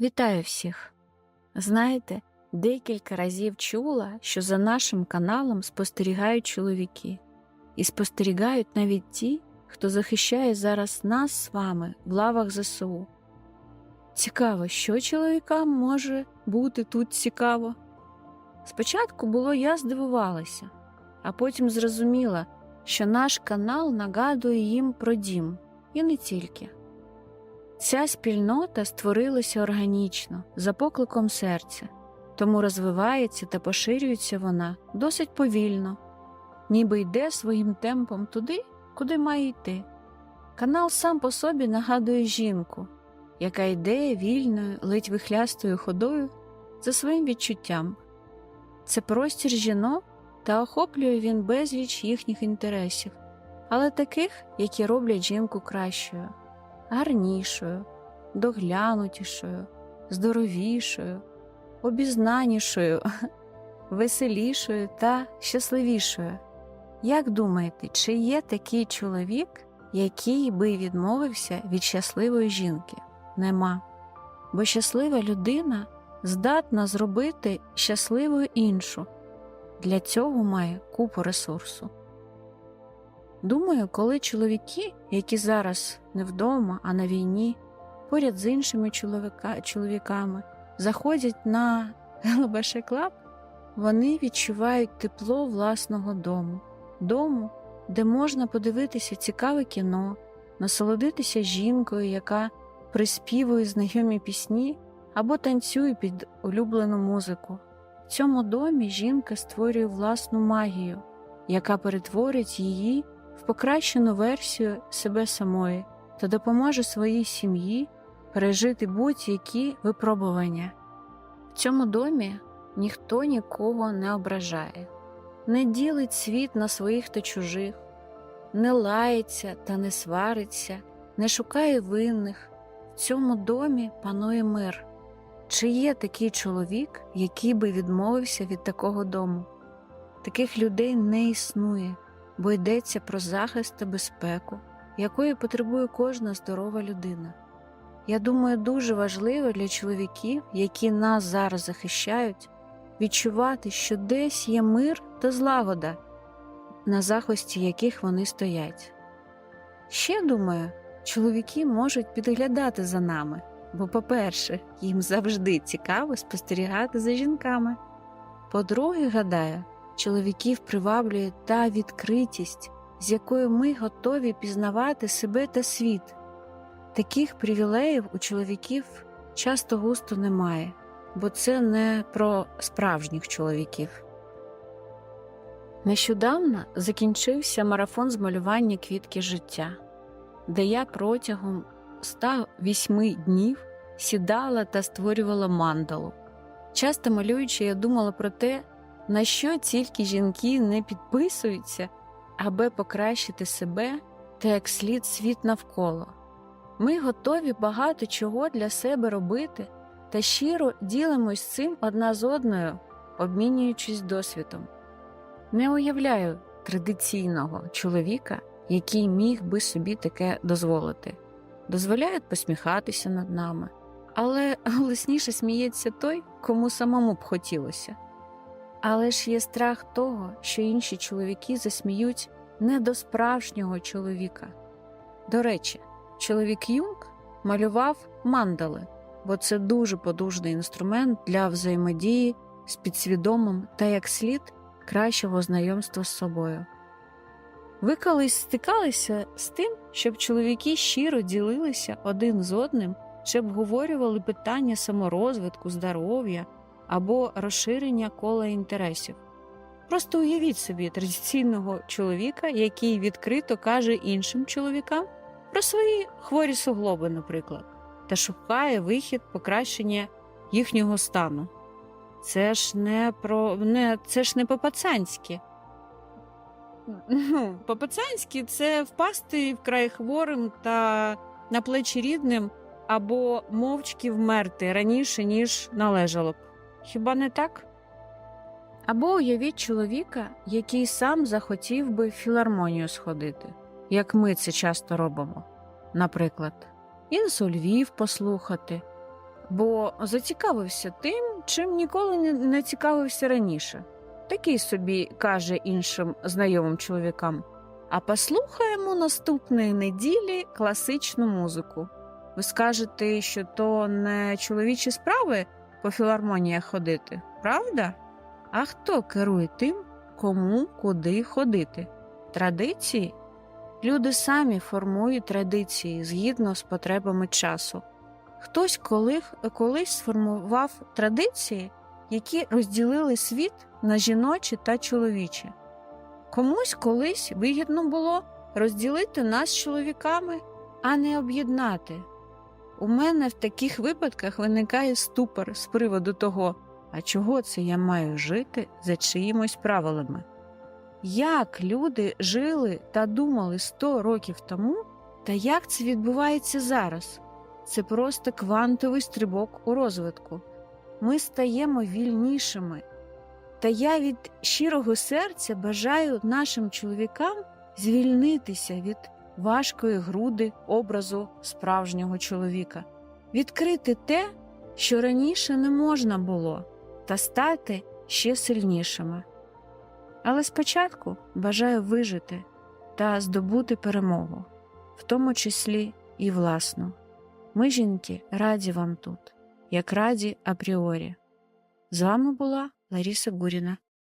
Вітаю всіх! Знаєте, декілька разів чула, що за нашим каналом спостерігають чоловіки, і спостерігають навіть ті, хто захищає зараз нас з вами в лавах ЗСУ. Цікаво, що чоловікам може бути тут цікаво. Спочатку було я здивувалася, а потім зрозуміла, що наш канал нагадує їм про дім, і не тільки. Ця спільнота створилася органічно, за покликом серця, тому розвивається та поширюється вона досить повільно, ніби йде своїм темпом туди, куди має йти. Канал сам по собі нагадує жінку, яка йде вільною, ледь вихлястою ходою за своїм відчуттям. Це простір жінок та охоплює він безліч їхніх інтересів, але таких, які роблять жінку кращою гарнішою, доглянутішою, здоровішою, обізнанішою, веселішою та щасливішою. Як думаєте, чи є такий чоловік, який би відмовився від щасливої жінки? Нема. Бо щаслива людина здатна зробити щасливою іншу. Для цього має купу ресурсу. Думаю, коли чоловіки, які зараз не вдома, а на війні, поряд з іншими чоловіка, чоловіками, заходять на Клаб, вони відчувають тепло власного дому, дому, де можна подивитися цікаве кіно, насолодитися жінкою, яка приспівує знайомі пісні або танцює під улюблену музику. В цьому домі жінка створює власну магію, яка перетворить її в покращену версію себе самої та допоможе своїй сім'ї пережити будь-які випробування. В цьому домі ніхто нікого не ображає, не ділить світ на своїх та чужих, не лається та не свариться, не шукає винних. В цьому домі панує мир. Чи є такий чоловік, який би відмовився від такого дому? Таких людей не існує бо йдеться про захист та безпеку, якої потребує кожна здорова людина. Я думаю, дуже важливо для чоловіків, які нас зараз захищають, відчувати, що десь є мир та злагода, на захисті яких вони стоять. Ще думаю, чоловіки можуть підглядати за нами, бо, по-перше, їм завжди цікаво спостерігати за жінками. По-друге, гадаю, чоловіків приваблює та відкритість, з якою ми готові пізнавати себе та світ. Таких привілеїв у чоловіків часто густо немає, бо це не про справжніх чоловіків. Нещодавно закінчився марафон з малювання квітки життя, де я протягом 108 днів сідала та створювала мандалу. Часто малюючи, я думала про те, на що тільки жінки не підписуються, аби покращити себе та як слід світ навколо. Ми готові багато чого для себе робити та щиро ділимось цим одна з одною, обмінюючись досвідом. Не уявляю традиційного чоловіка, який міг би собі таке дозволити. Дозволяють посміхатися над нами, але голосніше сміється той, кому самому б хотілося. Але ж є страх того, що інші чоловіки засміють не до справжнього чоловіка. До речі, чоловік Юнг малював мандали, бо це дуже подужний інструмент для взаємодії з підсвідомим та як слід кращого знайомства з собою. Ви колись стикалися з тим, щоб чоловіки щиро ділилися один з одним, чи обговорювали питання саморозвитку, здоров'я або розширення кола інтересів. Просто уявіть собі традиційного чоловіка, який відкрито каже іншим чоловікам про свої хворі суглоби, наприклад, та шукає вихід покращення їхнього стану. Це ж не про не це ж не по-пацанськи. Ну, по-пацанськи це впасти вкрай хворим та на плечі рідним або мовчки вмерти раніше, ніж належало б. Хіба не так? Або уявіть чоловіка, який сам захотів би в філармонію сходити, як ми це часто робимо, наприклад, інсульвів послухати, бо зацікавився тим, чим ніколи не цікавився раніше. Такий собі каже іншим знайомим чоловікам. А послухаємо наступної неділі класичну музику. Ви скажете, що то не чоловічі справи по філармоніях ходити, правда? А хто керує тим, кому куди ходити? Традиції? Люди самі формують традиції згідно з потребами часу. Хтось коли, колись сформував традиції, які розділили світ на жіночі та чоловічі. Комусь колись вигідно було розділити нас з чоловіками, а не об'єднати. У мене в таких випадках виникає ступор з приводу того, а чого це я маю жити за чиїмось правилами. Як люди жили та думали 100 років тому, та як це відбувається зараз? Це просто квантовий стрибок у розвитку. Ми стаємо вільнішими. Та я від щирого серця бажаю нашим чоловікам звільнитися від важкої груди образу справжнього чоловіка, відкрити те, що раніше не можна було, та стати ще сильнішими. Але спочатку бажаю вижити та здобути перемогу, в тому числі і власну. Ми, жінки, раді вам тут, як раді апріорі. З вами була Лариса Гуріна.